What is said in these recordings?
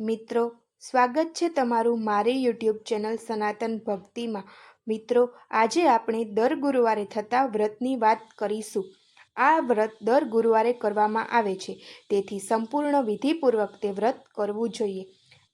મિત્રો, સ્વાગત છે તમારું મારી યુટ્યુબ ચેનલ સનાતન ભક્તિમાં. મિત્રો, આજે આપણે દર ગુરુવારે થતા વ્રતની વાત કરીશું. આ વ્રત દર ગુરુવારે કરવામાં આવે છે. તેથી સંપૂર્ણ વિધિપૂર્વક તે વ્રત કરવું જોઈએ.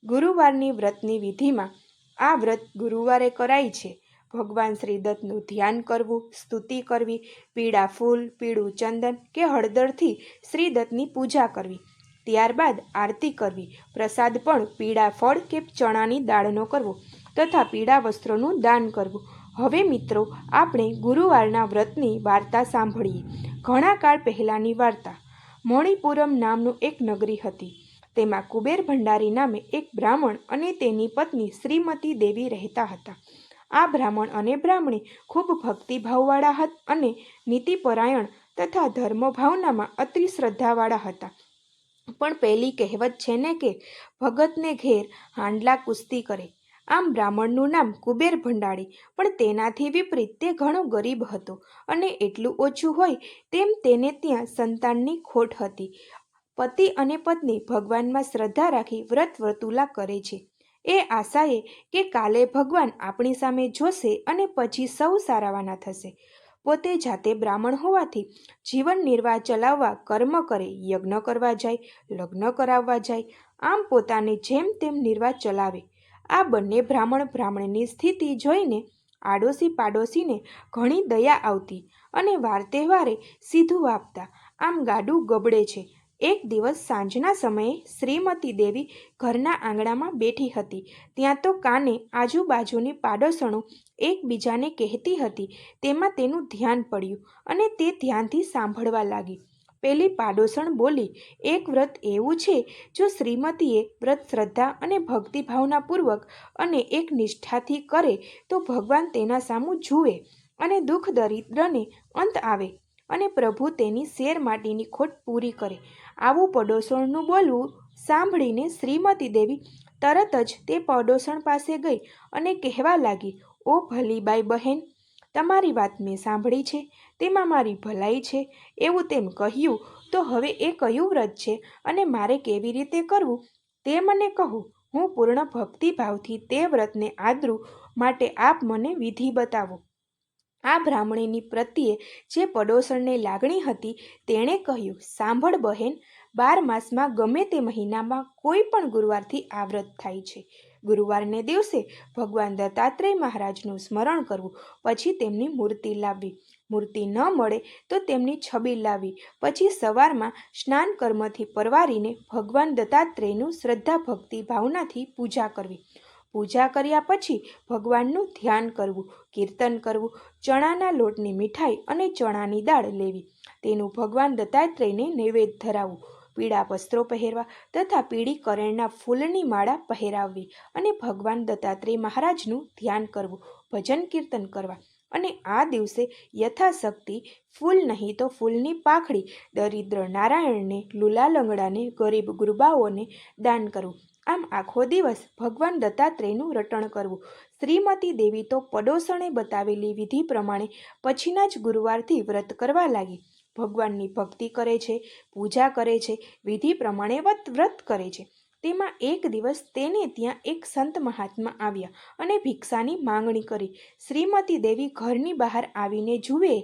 ગુરુવારની વ્રતની વિધિમાં આ વ્રત ગુરુવારે કરાય છે. ભગવાન શ્રી દત્તનું ધ્યાન કરવું, સ્તુતિ કરવી, પીળા ફૂલ, પીળું ચંદન કે હળદરથી શ્રી દત્તની પૂજા કરવી. ત્યારબાદ આરતી કરવી. પ્રસાદ પણ પીળા ફળ કે ચણાની દાળનો કરવો તથા પીળા વસ્ત્રોનું દાન કરવું. હવે મિત્રો, આપણે ગુરુવારના વ્રતની વાર્તા સાંભળીએ. ઘણા કાળ પહેલાંની વાર્તા. મણિપુરમ નામનું એક નગરી હતી. તેમાં કુબેર ભંડારી નામે એક બ્રાહ્મણ અને તેની પત્ની શ્રીમતી દેવી રહેતા હતા. આ બ્રાહ્મણ અને બ્રાહ્મણી ખૂબ ભક્તિભાવવાળા હતા અને નીતિપરાયણ તથા ધર્મભાવનામાં અતિ શ્રદ્ધાવાળા હતા. પણ પેલી કહેવત છે ને કે, ભગતને ઘેર હાંડલા કુસ્તી કરે. આમ બ્રાહ્મણનું નામ કુબેર ભંડાળી પણ તેનાથી વિપરીત તે ઘણો ગરીબ હતો અને એટલું ઓછું હોય તેમ તેને ત્યાં સંતાનની ખોટ હતી. પતિ અને પત્ની ભગવાનમાં શ્રદ્ધા રાખી વ્રત વર્તુલા કરે છે. એ આશાએ કે કાલે ભગવાન આપણી સામે જોશે અને પછી સૌ સારાવાના થશે. પોતે જાતે બ્રાહ્મણ હોવાથી જીવન નિર્વાહ ચલાવવા, કર્મ કરે, યજ્ઞ કરવા જાય, લગ્ન કરાવવા જાય, આમ પોતાને જેમ તેમ નિર્વાહ ચલાવે. આ બંને બ્રાહ્મણ બ્રાહ્મણની સ્થિતિ જોઈને આડોશી પાડોશીને ઘણી દયા આવતી અને વાર તહેવારે સીધું આપતા આમ ગાડું ગબડે છે. એક દિવસ સાંજના સમયે શ્રીમતી દેવી ઘરના આંગણામાં બેઠી હતી. ત્યાં તો કાને આજુબાજુની પાડોશણો એકબીજાને કહેતી હતી. તેમાં તેનું ધ્યાન પડ્યું અને તે ધ્યાનથી સાંભળવા લાગી. પેલી પાડોશણ બોલી, એક વ્રત એવું છે જો શ્રીમતીએ વ્રત શ્રદ્ધા અને ભક્તિભાવનાપૂર્વક અને એક નિષ્ઠાથી કરે તો ભગવાન તેના સામું જુએ અને દુઃખ દરિદ્રને અંત આવે અને પ્રભુ તેની શેર માટીની ખોટ પૂરી કરે. આવું પડોશણનું બોલવું સાંભળીને શ્રીમતી દેવી તરત જ તે પડોસણ પાસે ગઈ અને કહેવા લાગી, ઓ ભલીબાઈ બહેન, તમારી વાત મેં સાંભળી છે, તેમાં મારી ભલાઈ છે, એવું તેમ કહ્યું તો હવે એ કયું વ્રત છે અને મારે કેવી રીતે કરવું? તે મને કહો, હું પૂર્ણ ભક્તિભાવથી તે વ્રતને આદરું માટે આપ મને વિધિ બતાવો. આ બ્રાહ્મણીની પ્રત્યે જે પડોસણને લાગણી હતી તેણે કહ્યું, સાંભળ બહેન, બાર માસમાં ગમે તે મહિનામાં કોઈ પણ ગુરુવારથી આ વ્રત થાય છે. ગુરુવારને દિવસે ભગવાન દત્તાત્રેય મહારાજનું સ્મરણ કરવું, પછી તેમની મૂર્તિ લાવવી. મૂર્તિ ન મળે તો તેમની છબી લાવવી. પછી સવારમાં સ્નાન કર્મથી પરવારીને ભગવાન દત્તાત્રેયનું શ્રદ્ધા ભક્તિ ભાવનાથી પૂજા કરવી. પૂજા કર્યા પછી ભગવાનનું ધ્યાન કરવું, કીર્તન કરવું, ચણાના લોટની મીઠાઈ અને ચણાની દાળ લેવી. તેનું ભગવાન દત્તાત્રેયને નૈવેદ્ય ધરાવવું, પીળા વસ્ત્રો પહેરવા તથા પીળી કરેણના ફૂલની માળા પહેરાવવી અને ભગવાન દત્તાત્રેય મહારાજનું ધ્યાન કરવું, ભજન કીર્તન કરવા. અને આ દિવસે યથાશક્તિ, ફૂલ નહીં તો ફૂલની પાખડી, દરિદ્ર નારાયણને, લુલા લંગડાને, ગરીબ ગુરબાઓને દાન કરવું. આમ આખો દિવસ ભગવાન દત્તાત્રેયનું રટણ કરવું. શ્રીમતી દેવી તો પડોશણે બતાવેલી વિધિ પ્રમાણે પછીના જ ગુરુવારથી વ્રત કરવા લાગી. ભગવાનની ભક્તિ કરે છે, પૂજા કરે છે, વિધિ પ્રમાણે વ્રત કરે છે. તેમાં એક દિવસ તેને ત્યાં એક સંત મહાત્મા આવ્યા અને ભિક્ષાની માંગણી કરી. શ્રીમતી દેવી ઘરની બહાર આવીને જુએ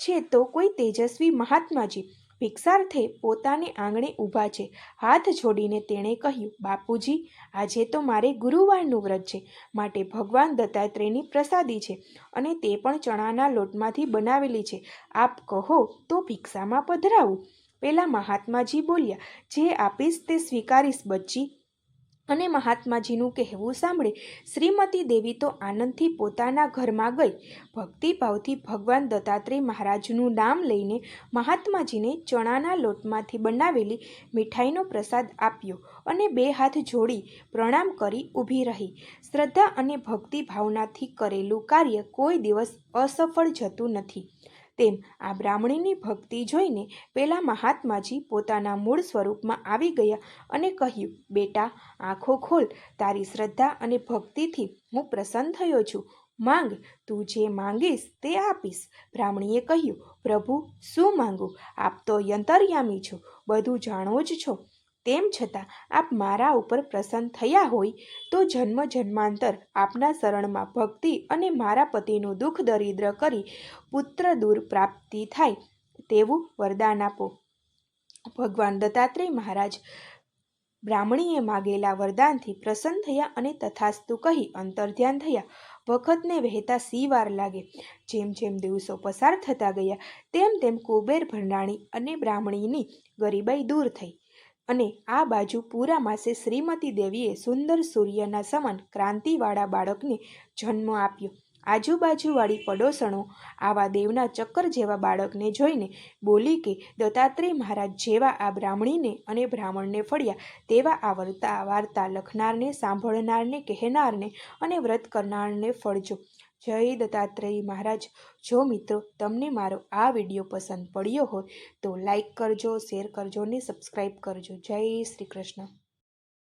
છે તો કોઈ તેજસ્વી મહાત્માજી ભિક્ષાર્થે પોતાને આંગણે ઊભા છે. હાથ જોડીને તેણે કહ્યું, બાપુજી, આજે તો મારે ગુરુવારનું વ્રત છે. માટે ભગવાન દત્તાત્રેયની પ્રસાદી છે અને તે પણ ચણાના લોટમાંથી બનાવેલી છે. આપ કહો તો ભિક્ષામાં પધરાવું. પેલા મહાત્માજી બોલ્યા, જે આપીશ તે સ્વીકારીશ, બચ્ચી. અને મહાત્માજીનું કહેવું સાંભળે, શ્રીમતી દેવી તો આનંદથી પોતાના ઘરમાં ગઈ. ભક્તિભાવથી ભગવાન દત્તાત્રેય મહારાજનું નામ લઈને મહાત્માજીને ચણાના લોટમાંથી બનાવેલી મીઠાઈનો પ્રસાદ આપ્યો અને બે હાથ જોડી પ્રણામ કરી ઊભી રહી. શ્રદ્ધા અને ભક્તિ ભાવનાથી કરેલું કાર્ય કોઈ દિવસ અસફળ જતું નથી. તેમ આ બ્રાહ્મણીની ભક્તિ જોઈને પેલા મહાત્માજી પોતાના મૂળ સ્વરૂપમાં આવી ગયા અને કહ્યું, બેટા, આંખો ખોલ, તારી શ્રદ્ધા અને ભક્તિથી હું પ્રસન્ન થયો છું. માંગ, તું જે માંગીશ તે આપીશ. બ્રાહ્મણીએ કહ્યું, પ્રભુ, શું માંગું? આપ તો યંતરયામી છો, બધું જાણો જ છો. તેમ છતાં આપ મારા ઉપર પ્રસન્ન થયા હોય તો જન્મ જન્માંતર આપના શરણમાં ભક્તિ અને મારા પતિનું દુઃખ દરિદ્ર કરી પુત્ર દૂર પ્રાપ્તિ થાય તેવું વરદાન આપો. ભગવાન દત્તાત્રેય મહારાજ બ્રાહ્મણીએ માગેલા વરદાનથી પ્રસન્ન થયા અને તથાસ્તુ કહી અંતર્ધ્યાન થયા. વખતને વહેતા સી વાર લાગે. જેમ જેમ દિવસો પસાર થતા ગયા, તેમ તેમ કુબેર ભંડાણી અને બ્રાહ્મણીની ગરીબાઈ દૂર થઈ. અને આ બાજુ પૂરા માસે શ્રીમતી દેવીએ સુંદર સૂર્યના સમાન ક્રાંતિવાળા બાળકને જન્મ આપ્યો. આજુબાજુવાળી પડોસણો આવા દેવના ચક્કર જેવા બાળકને જોઈને બોલી કે, દત્તાત્રેય મહારાજ જેવા આ બ્રાહ્મણીને અને બ્રાહ્મણને ફળ્યા, તેવા આ વાર્તા વાર્તા લખનારને, સાંભળનારને, કહેનારને અને વ્રત કરનારને ફળજો જય દત્તાત્રેય મહારાજ. જો મિત્રો તમને મારો આ વીડિયો પસંદ પડ્યો હોય તો લાઈક કરજો, શેર કરજો અને સબસ્ક્રાઈબ કરજો. જય શ્રી કૃષ્ણ.